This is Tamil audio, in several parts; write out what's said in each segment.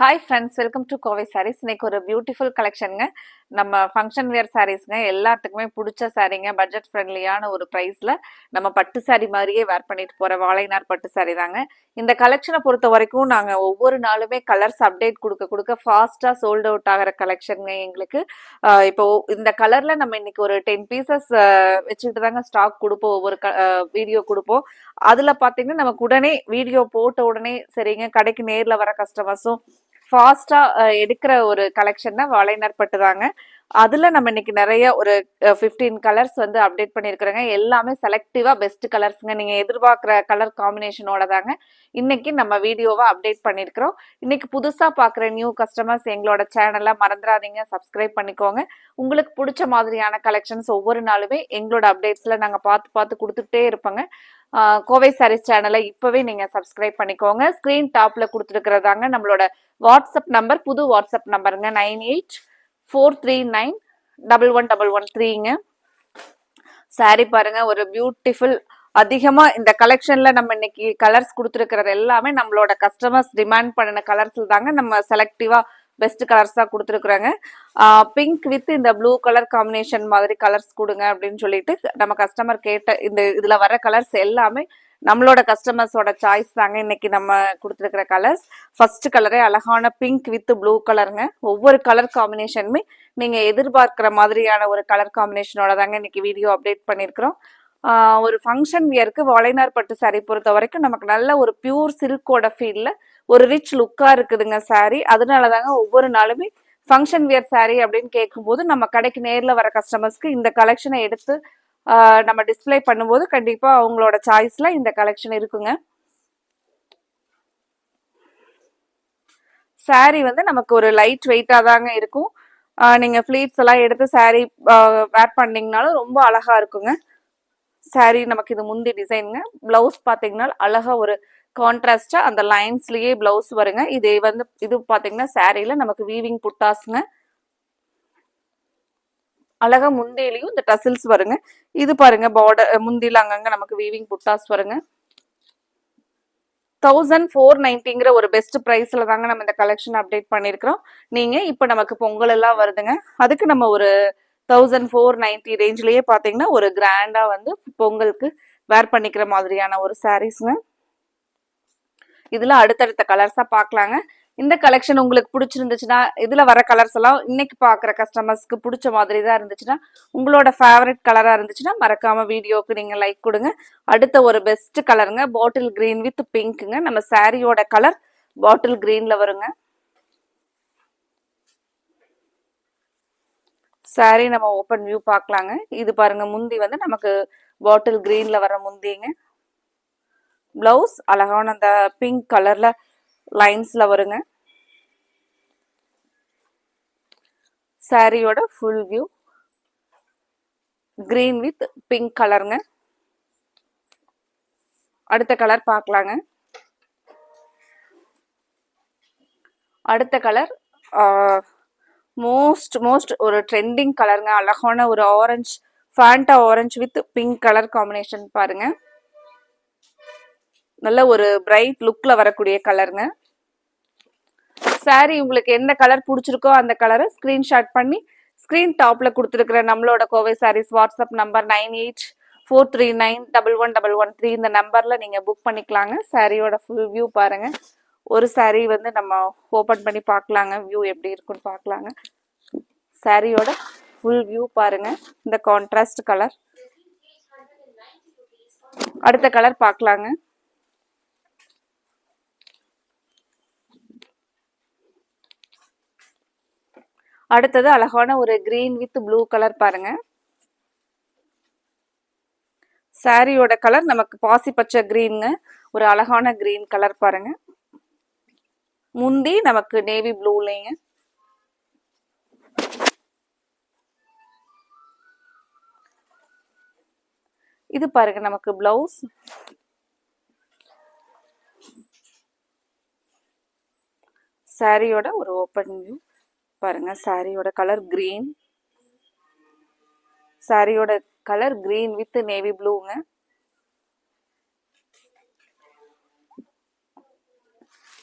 Hi friends welcome to Kovai sarees இன்னைக்கு ஒரு பியூட்டிஃபுல் கலெக்ஷனுங்க நம்ம ஃபங்க்ஷன் வேர் சாரீஸ்ங்க எல்லாத்துக்குமே பிடிச்ச சாரீங்க பட்ஜெட் ஃப்ரெண்ட்லியான ஒரு ப்ரைஸில் நம்ம பட்டு சாரீ மாதிரியே வேர் பண்ணிட்டு போகிற வாழைநார் பட்டு சாரீ தாங்க. இந்த கலெக்ஷனை பொறுத்த வரைக்கும் நாங்கள் ஒவ்வொரு நாளுமே கலர்ஸ் அப்டேட் கொடுக்க கொடுக்க ஃபாஸ்ட்டாக சோல்ட் அவுட் ஆகிற கலெக்ஷனுங்க எங்களுக்கு. இப்போ இந்த கலரில் நம்ம இன்னைக்கு ஒரு டென் பீசஸ் வச்சுக்கிட்டு தாங்க ஸ்டாக் கொடுப்போம். ஒவ்வொரு வீடியோ கொடுப்போம். அதில் பார்த்தீங்கன்னா நமக்கு உடனே வீடியோ போட்ட உடனே சரிங்க கடைக்கு நேரில் வர கஸ்டமர்ஸும் ஃபாஸ்ட்டாக எடுக்கிற ஒரு கலெக்ஷன் தான் வாழைநார் பட்டு தாங்க. அதில் நம்ம இன்னைக்கு நிறைய ஒரு ஃபிஃப்டீன் கலர்ஸ் வந்து அப்டேட் பண்ணியிருக்கிறோங்க. எல்லாமே செலக்டிவாக பெஸ்ட் கலர்ஸுங்க நீங்கள் எதிர்பார்க்குற கலர் காம்பினேஷனோட தாங்க இன்னைக்கு நம்ம வீடியோவை அப்டேட் பண்ணியிருக்கிறோம். இன்னைக்கு புதுசாக பார்க்குற நியூ கஸ்டமர்ஸ் எங்களோட சேனலை மறந்துடாதீங்க. சப்ஸ்கிரைப் பண்ணிக்கோங்க. உங்களுக்கு பிடிச்ச மாதிரியான கலெக்ஷன்ஸ் ஒவ்வொரு நாளுமே எங்களோட அப்டேட்ஸில் நாங்கள் பார்த்து பார்த்து கொடுத்துட்டே இருப்போங்க. கோவை சாரீஸ் சேனலை இப்போவே நீங்கள் சப்ஸ்கிரைப் பண்ணிக்கோங்க. ஸ்க்ரீன் டாப்பில் கொடுத்துருக்கிறதாங்க நம்மளோட வாட்ஸ்அப் நம்பர் புது WhatsApp நம்பருங்க nine eight four three nine double one double one த்ரீங்க sari பாருங்க ஒரு பியூட்டிஃபுல் அதிகமா இந்த கலெக்ஷன்ல நம்ம இன்னைக்கு கலர்ஸ் கொடுத்துருக்கிறது எல்லாமே நம்மளோட கஸ்டமர்ஸ் டிமாண்ட் பண்ணின கலர்ஸ் தாங்க நம்ம செலக்டிவா பெஸ்ட் கலர்ஸாக கொடுத்துருக்குறாங்க. பிங்க் வித் இந்த ப்ளூ கலர் காம்பினேஷன் மாதிரி கலர்ஸ் கொடுங்க அப்படின்னு சொல்லிட்டு நம்ம கஸ்டமர் கேட்ட இந்த இதில் வர கலர்ஸ் எல்லாமே நம்மளோட கஸ்டமர்ஸோட சாய்ஸ் தாங்க இன்னைக்கு நம்ம கொடுத்துருக்கிற கலர்ஸ் ஃபர்ஸ்ட் கலரே அழகான பிங்க் வித் ப்ளூ கலருங்க ஒவ்வொரு கலர் காம்பினேஷனுமே நீங்கள் எதிர்பார்க்குற மாதிரியான ஒரு கலர் காம்பினேஷனோட தாங்க இன்னைக்கு வீடியோ அப்டேட் பண்ணியிருக்கிறோம் ஒரு ஃபங்க்ஷன் வியருக்கு வளைனார் பட்டு சாரீ பொறுத்த வரைக்கும் நமக்கு நல்ல ஒரு பியூர் சில்கோட ஃபீல்ல ஒரு ரிச் லுக்காக இருக்குதுங்க சாரீ அதனால தாங்க ஒவ்வொரு நாளுமே ஃபங்க்ஷன் வியர் சாரீ அப்படின்னு கேட்கும்போது நம்ம கடைக்கு நேரில் வர கஸ்டமர்ஸ்க்கு இந்த கலெக்ஷனை எடுத்து நம்ம டிஸ்ப்ளே பண்ணும்போது கண்டிப்பாக அவங்களோட சாய்ஸில் இந்த கலெக்ஷன் இருக்குங்க. சாரீ வந்து நமக்கு ஒரு லைட் வெயிட்டாக தாங்க இருக்கும். நீங்கள் ஃப்ளீட்ஸ் எல்லாம் எடுத்து சாரீ வேர் பண்ணிங்கனாலும் ரொம்ப அழகாக இருக்குங்க. Saree நமக்கு இது முந்தி டிசைனுங்க பிளவுஸ் பார்த்தீங்கன்னா அழகா ஒரு கான்ட்ராஸ்டா அந்த லைன்ஸ்லயே பிளவுஸ் வருங்க. இது வந்து இது பார்த்தீங்கன்னா சாரீல நமக்கு வீவிங் புட்டாஸ்ங்க அழகா முந்தையிலையும் இந்த டசில்ஸ் வருங்க. இது பாருங்க பார்டர் முந்தியில அங்கங்க நமக்கு வீவிங் புட்டாஸ் வருங்க. தௌசண்ட் ஃபோர் நைன்ட்டிங்கிற ஒரு பெஸ்ட் ப்ரைஸில் தாங்க நம்ம இந்த கலெக்ஷன் அப்டேட் பண்ணியிருக்கிறோம் நீங்கள் இப்போ நமக்கு பொங்கல் எல்லாம் வருதுங்க. அதுக்கு நம்ம ஒரு தௌசண்ட் ஃபோர் நைன்ட்டி ரேஞ்ச்லேயே பார்த்தீங்கன்னா ஒரு கிராண்டாக வந்து பொங்கலுக்கு வேர் பண்ணிக்கிற மாதிரியான ஒரு சாரீஸ்ங்க இதில் அடுத்தடுத்த கலர்ஸாக பார்க்கலாங்க இந்த கலெக்ஷன் உங்களுக்கு பிடிச்சிருந்துச்சுன்னா இதில் வர கலர்ஸ் எல்லாம் இன்னைக்கு பார்க்குற கஸ்டமர்ஸ்க்கு பிடிச்ச மாதிரி தான் இருந்துச்சுன்னா உங்களோட ஃபேவரட் கலராக இருந்துச்சுன்னா மறக்காமல் வீடியோக்கு நீங்கள் லைக் கொடுங்க. அடுத்த ஒரு பெஸ்ட் கலருங்க பாட்டில் க்ரீன் வித் பிங்க்குங்க நம்ம சாரியோட கலர் பாட்டில் க்ரீனில் வருங்க. சாரி நம்ம ஓப்பன் வியூ பார்க்கலாங்க. இது பாருங்க முந்தி வந்து நமக்கு பாட்டில் கிரீன்ல வர முந்திங்க. பிளவுஸ் அழகான அந்த பிங்க் கலர்ல லைன்ஸ்ல வருங்க. சாரியோட full view green with pink கலருங்க அடுத்த கலர் பார்க்கலாங்க. அடுத்த கலர் மோஸ்ட் மோஸ்ட் ஒரு ட்ரெண்டிங் கலருங்க அழகான ஒரு orange Fanta orange with pink colour combination பாருங்க. நல்ல ஒரு பிரைட் லுக்ல வரக்கூடிய கலருங்க சாரி உங்களுக்கு எந்த கலர் பிடிச்சிருக்கோ அந்த கலரை ஸ்கிரீன்ஷாட் பண்ணி ஸ்க்ரீன் டாப்ல கொடுத்துருக்குற நம்மளோட Kovai sarees WhatsApp number nine eight four three nine double one double one three இந்த நம்பர்ல நீங்க புக் பண்ணிக்கலாங்க. சாரியோட ஃபுல் வியூ பாருங்க. ஒரு சாரீ வந்து நம்ம ஓப்பன் பண்ணி பார்க்கலாங்க. வியூ எப்படி இருக்குன்னு பார்க்கலாங்க. சாரியோட ஃபுல் வியூ பாருங்க. இந்த கான்ட்ராஸ்ட் கலர் அடுத்த கலர் பார்க்கலாங்க. அடுத்தது அழகான ஒரு கிரீன் வித் ப்ளூ கலர் பாருங்க. சாரியோட கலர் நமக்கு பாசி பச்சை கிரீனுங்க ஒரு அழகான கிரீன் கலர் பாருங்க. முந்தி நமக்கு நேவி ப்ளூலேங்க இது பாருங்க நமக்கு பிளவுஸ் சாரியோட ஒரு ஓப்பன் வியூ பாருங்க சாரியோட கலர் கிரீன் சாரியோட கலர் கிரீன் வித் நேவி ப்ளூங்க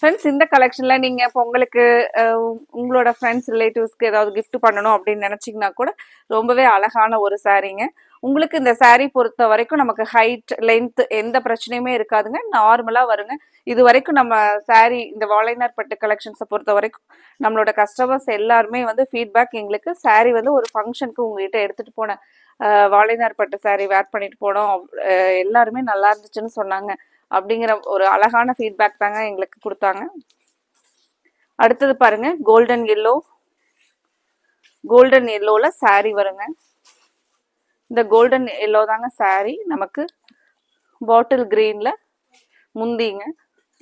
ஃப்ரெண்ட்ஸ் இந்த கலெக்ஷன்ல நீங்க இப்போ உங்களுக்கு உங்களோட ஃப்ரெண்ட்ஸ் ரிலேட்டிவ்ஸ்க்கு ஏதாவது கிஃப்ட் பண்ணணும் அப்படின்னு நினைச்சிங்கன்னா கூட ரொம்பவே அழகான ஒரு சாரீங்க. உங்களுக்கு இந்த saree பொறுத்த வரைக்கும் நமக்கு ஹைட் லென்த் எந்த பிரச்சனையுமே இருக்காதுங்க. நார்மலா வருங்க. இது வரைக்கும் நம்ம saree இந்த வாழைநார் பட்டு கலெக்ஷன்ஸை பொறுத்த வரைக்கும் நம்மளோட கஸ்டமர்ஸ் எல்லாருமே வந்து ஃபீட்பேக் எங்களுக்கு. saree வந்து ஒரு ஃபங்க்ஷனுக்கு உங்ககிட்ட எடுத்துட்டு போன வாழைநார் பட்டு saree வேர் பண்ணிட்டு போனோம். எல்லாருமே நல்லா இருந்துச்சுன்னு சொன்னாங்க. அப்படிங்கிற ஒரு அழகான ஃபீட்பேக் தாங்க எங்களுக்கு கொடுத்தாங்க. அடுத்தது பாருங்க கோல்டன் எல்லோ கோல்டன் எல்லோவில் saree வருங்க. இந்த கோல்டன் எல்லோ தாங்க saree. நமக்கு பாட்டில் க்ரீனில் முந்திங்க.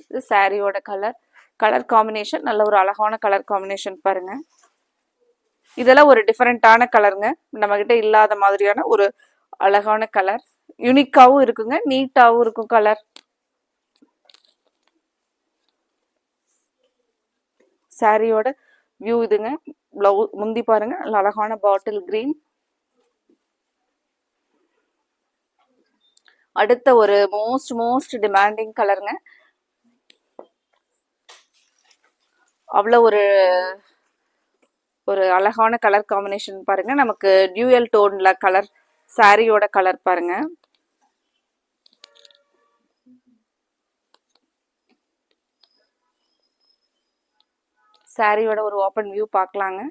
இது சாரியோட கலர் கலர் காம்பினேஷன் நல்ல ஒரு அழகான கலர் காம்பினேஷன் பாருங்க. இதெல்லாம் ஒரு டிஃப்ரெண்ட்டான கலருங்க நம்மக்கிட்ட இல்லாத மாதிரியான ஒரு அழகான கலர் யூனிக்காகவும் இருக்குங்க நீட்டாகவும் இருக்கும் கலர் சாரியோட வியூ இதுங்க. ப்ளவு முந்தி பாருங்க. நல்ல அழகான பாட்டில் கிரீன் அடுத்த ஒரு மோஸ்ட் மோஸ்ட் டிமாண்டிங் கலருங்க அவ்வளோ ஒரு ஒரு அழகான கலர் காம்பினேஷன் பாருங்க. நமக்கு டியூயல் டோன்ல கலர் சாரியோட கலர் பாருங்க. சாரியோட ஒரு ஓப்பன் வியூ பார்க்கலாங்க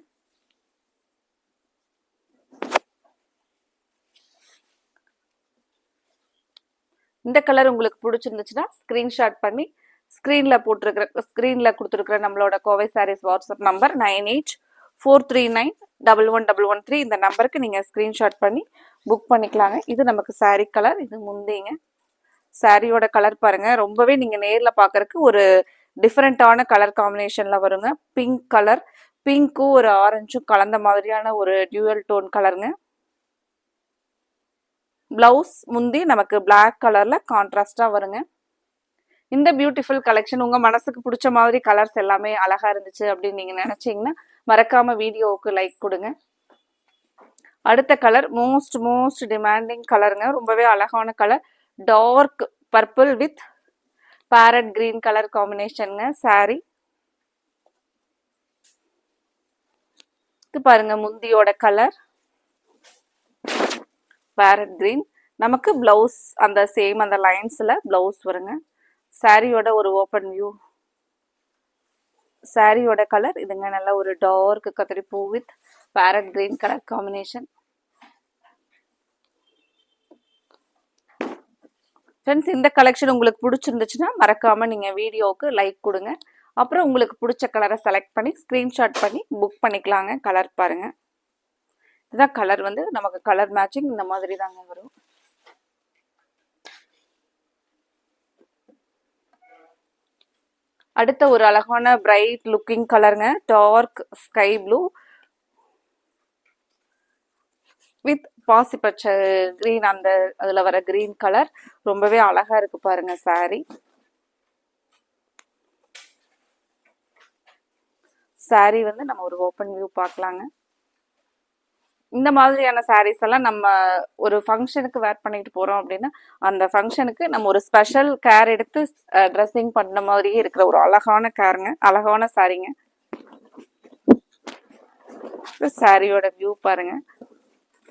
இந்த கலர் உங்களுக்கு பிடிச்சிருந்துச்சுன்னா ஸ்க்ரீன்ஷாட் பண்ணி ஸ்க்ரீனில் போட்டிருக்கிற ஸ்க்ரீனில் கொடுத்துருக்குற நம்மளோட Kovai sarees WhatsApp number nine eight four three nine double one double one three இந்த நம்பருக்கு நீங்கள் ஸ்க்ரீன்ஷாட் பண்ணி புக் பண்ணிக்கலாங்க. இது நமக்கு சாரீ கலர் இது முந்திங்க. சாரியோட கலர் பாருங்கள் ரொம்பவே நீங்கள் நேரில் பார்க்குறக்கு ஒரு டிஃப்ரெண்ட்டான கலர் காம்பினேஷனில் வருங்க. பிங்க் கலர் பிங்க்கும் ஒரு ஆரஞ்சும் கலந்த மாதிரியான ஒரு டியூயல் டோன் கலருங்க பிளவுஸ் முந்தி நமக்கு பிளாக் கலரில் கான்ட்ராஸ்டாக வருங்க. இந்த பியூட்டிஃபுல் கலெக்ஷன் உங்கள் மனசுக்கு பிடிச்ச மாதிரி கலர்ஸ் எல்லாமே அழகாக இருந்துச்சு அப்படின்னு நீங்கள் நினச்சிங்கன்னா மறக்காமல் வீடியோவுக்கு லைக் கொடுங்க. அடுத்த கலர் மோஸ்ட் மோஸ்ட் டிமாண்டிங் கலருங்க ரொம்பவே அழகான colour dark purple with parrot green colour காம்பினேஷனுங்க sari இது பாருங்க முந்தியோட கலர் பேரட் கிரீன் நமக்கு பிளவுஸ் அந்த சேம் அந்த லைன்ஸ்ல பிளவுஸ் வருங்க. சாரியோட ஒரு ஓப்பன் வியூ சாரியோட கலர் இதுங்க நல்ல ஒரு டார்க் கத்திரி பூ with parrot green colour combination friends இந்த கலெக்ஷன் உங்களுக்கு பிடிச்சிருந்துச்சுன்னா மறக்காமல் நீங்கள் வீடியோவுக்கு லைக் கொடுங்க. அப்புறம் உங்களுக்கு பிடிச்ச கலரை செலக்ட் பண்ணி ஸ்க்ரீன்ஷாட் பண்ணி புக் பண்ணிக்கலாங்க. கலர் பாருங்கள் இதுதான் கலர் வந்து நமக்கு கலர் மேட்சிங் இந்த மாதிரி தாங்க வரும். அடுத்த ஒரு அழகான பிரைட் லுக்கிங் கலருங்க டார்க் ஸ்கை ப்ளூ வித் பாசி பச்சை கிரீன் அந்த அதுல வர கிரீன் கலர் ரொம்பவே அழகா இருக்கு பாருங்க saree. Saree வந்து நம்ம ஒரு ஓப்பன் வியூ பார்க்கலாங்க. இந்த மாதிரியான சாரீஸ் எல்லாம் நம்ம ஒரு ஃபங்க்ஷனுக்கு வேர் பண்ணிட்டு போறோம் அப்படின்னா அந்த ஃபங்க்ஷனுக்கு நம்ம ஒரு ஸ்பெஷல் கேர் எடுத்து ட்ரெஸ்ஸிங் பண்ண மாதிரியே இருக்கிற ஒரு அழகான கேருங்க அழகான சாரீங்க சாரியோட வியூ பாருங்க.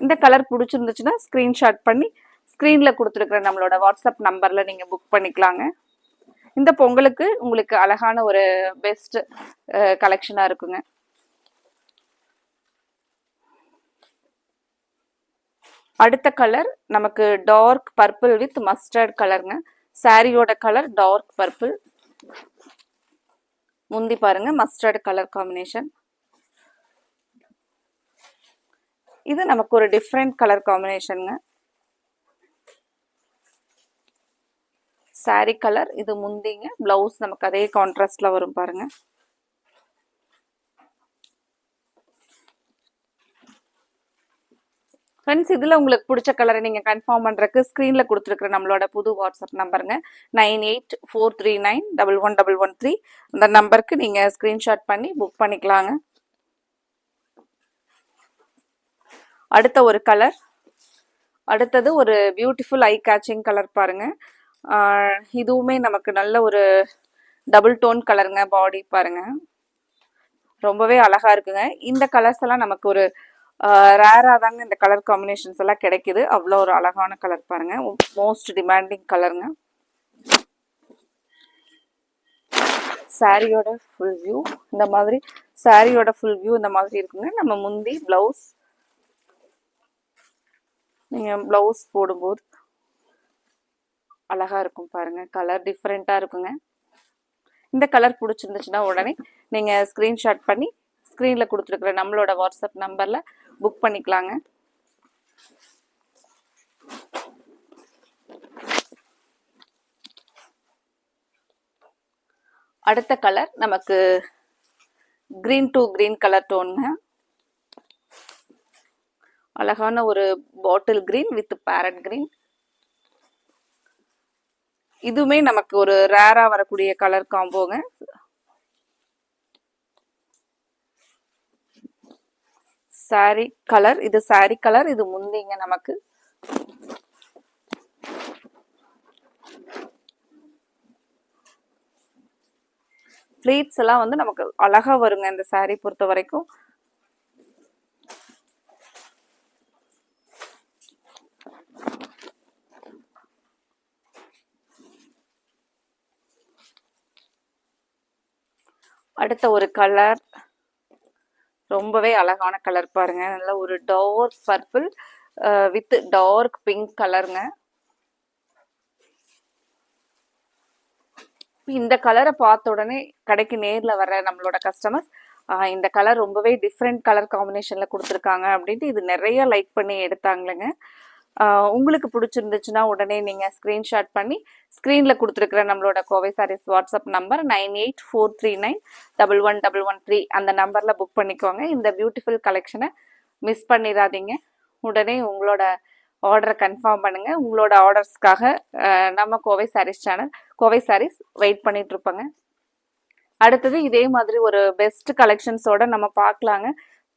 இந்த கலர் பிடிச்சிருந்துச்சுன்னா ஸ்க்ரீன்ஷாட் பண்ணி ஸ்க்ரீனில் கொடுத்துருக்குற நம்மளோட வாட்ஸ்அப் நம்பரில் நீங்கள் புக் பண்ணிக்கலாங்க. இந்த பொங்கலுக்கு உங்களுக்கு அழகான ஒரு பெஸ்ட் கலெக்ஷனாக இருக்குங்க. அடுத்த கலர் நமக்கு டார்க் பர்பிள் வித் மஸ்டர்ட் கலருங்க சாரியோட கலர் டார்க் பர்பிள் முந்தி பாருங்க மஸ்டர்ட் கலர் காம்பினேஷன் இது நமக்கு ஒரு டிஃப்ரெண்ட் கலர் காம்பினேஷனுங்க சாரி கலர் இது முந்திங்க. பிளவுஸ் நமக்கு அதே கான்ட்ராஸ்ட்ல வரும் பாருங்க. ஃப்ரெண்ட்ஸ் இதில் உங்களுக்கு பிடிச்ச கலரை நீங்கள் கன்ஃபார்ம் பண்ணுறக்கு ஸ்க்ரீனில் கொடுத்துருக்குற நம்மளோட புது WhatsApp நம்பருங்க nine eight four three nine double one double one three அந்த நம்பருக்கு நீங்கள் ஸ்க்ரீன்ஷாட் பண்ணி புக் பண்ணிக்கலாங்க. அடுத்த ஒரு கலர் அடுத்தது ஒரு பியூட்டிஃபுல் ஐ கேச்சிங் கலர் பாருங்க. இதுவுமே நமக்கு நல்ல ஒரு டபுள் டோன் கலருங்க பாடி பாருங்க. ரொம்பவே அழகா இருக்குங்க. இந்த கலர்ஸ் எல்லாம் நமக்கு ஒரு ரேரா தாங்க இந்த கலர் காம்பினேஷன்ஸ் எல்லாம் கிடைக்குது. அவ்வளோ ஒரு அழகான கலர் பாருங்க. மோஸ்ட் டிமாண்டிங் கலருங்க சாரியோட ஃபுல் வியூ இந்த மாதிரி சாரியோட ஃபுல் வியூ இந்த மாதிரி இருக்குங்க. நம்ம முந்தி பிளவுஸ் நீங்கள் ப்ளவுஸ் போடும்போது அழகாக இருக்கும் பாருங்கள் கலர் டிஃப்ரெண்ட்டாக இருக்குங்க. இந்த கலர் பிடிச்சிருந்துச்சுன்னா உடனே நீங்கள் ஸ்க்ரீன்ஷாட் பண்ணி ஸ்க்ரீனில் கொடுத்துருக்குற நம்மளோட வாட்ஸ்அப் நம்பரில் புக் பண்ணிக்கலாங்க. அடுத்த கலர் நமக்கு க்ரீன் டு க்ரீன் கலர் டோனுங்க அழகான ஒரு bottle green with parrot green இதுவுமே நமக்கு ஒரு ரேரா வரக்கூடிய கலர் காம்போங்க சாரி கலர் இது சாரி கலர் இது முந்திங்க நமக்கு. ஃப்ளீட்ஸ் எல்லாம் வந்து நமக்கு அழகா வருங்க இந்த சாரி பொறுத்த வரைக்கும் அடுத்த ஒரு கலர் ரொம்பவே அழகான கலர் பாருங்க. நல்ல ஒரு dark purple with dark pink கலருங்க இந்த கலரை பார்த்த உடனே கடைக்கு நேரில் வர நம்மளோட கஸ்டமர்ஸ் இந்த கலர் ரொம்பவே டிஃப்ரெண்ட் கலர் காம்பினேஷனில் கொடுத்துருக்காங்க அப்படின்ட்டு இது நிறைய லைக் பண்ணி எடுத்தாங்களேங்க உங்களுக்கு பிடிச்சிருந்துச்சுன்னா உடனே நீங்கள் ஸ்க்ரீன்ஷாட் பண்ணி ஸ்க்ரீனில் கொடுத்துருக்குற நம்மளோட Kovai Sarees WhatsApp number nine eight four three nine double one double one three அந்த நம்பரில் புக் பண்ணிக்கோங்க. இந்த பியூட்டிஃபுல் கலெக்ஷனை மிஸ் பண்ணிடாதீங்க. உடனே உங்களோட ஆர்டரை கன்ஃபார்ம் பண்ணுங்கள் உங்களோட ஆர்டர்ஸ்க்காக நம்ம கோவை சாரீஸ் சேனல் கோவை சாரீஸ் வெயிட் பண்ணிகிட்ருப்போங்க அடுத்தது இதே மாதிரி ஒரு பெஸ்ட் கலெக்ஷன்ஸோட நம்ம பார்க்கலாங்க.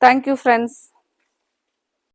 Thank you friends